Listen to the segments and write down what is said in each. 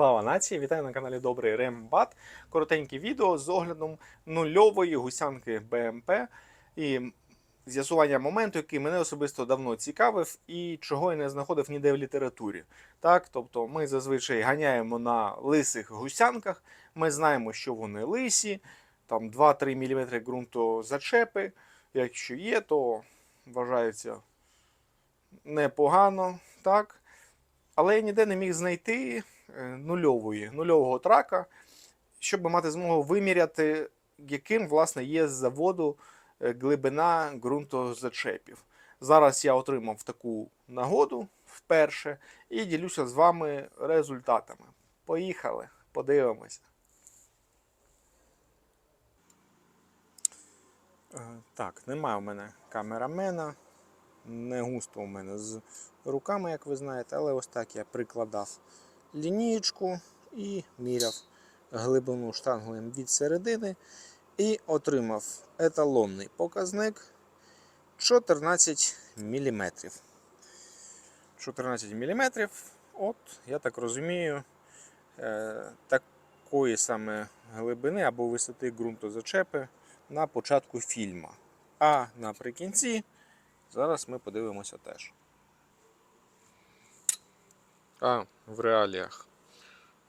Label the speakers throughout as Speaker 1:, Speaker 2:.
Speaker 1: Слава нації! Вітаю на каналі Добрий Рембат. Коротеньке відео з оглядом нульової гусянки БМП і з'ясування моменту, який мене особисто давно цікавив і чого я не знаходив ніде в літературі. Так, тобто ми зазвичай ганяємо на лисих гусянках, ми знаємо, що вони лисі, там 2-3 мм ґрунтозачепи. Якщо є, то вважаються непогано. Так? Але я ніде не міг знайти нульової, нульового трака, щоб мати змогу виміряти, яким власне є з заводу е, глибина ґрунтозачепів. Зараз я отримав таку нагоду вперше і ділюся з вами результатами. Поїхали, подивимося. Е, Так, немає у мене камерамена. Не густо у мене з руками, як ви знаєте, але ось так я прикладав лінієчку і міряв глибину штангелем від середини і отримав еталонний показник 14 мм. 14 мм, от, я так розумію, е, такої саме глибини або висоти ґрунтозачепи на початку фільму. А наприкінці зараз ми подивимося теж. А в реаліях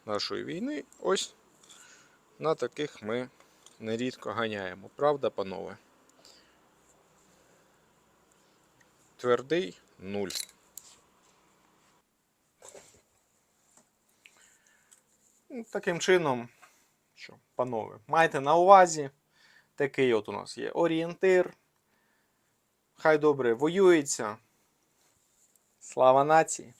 Speaker 1: нашої війни ось на таких ми нерідко ганяємо. Правда, панове? Твердий нуль. Ну, Таким чином, що, панове, майте на увазі, такий от у нас є орієнтир. Хай добре воюється. Слава нації!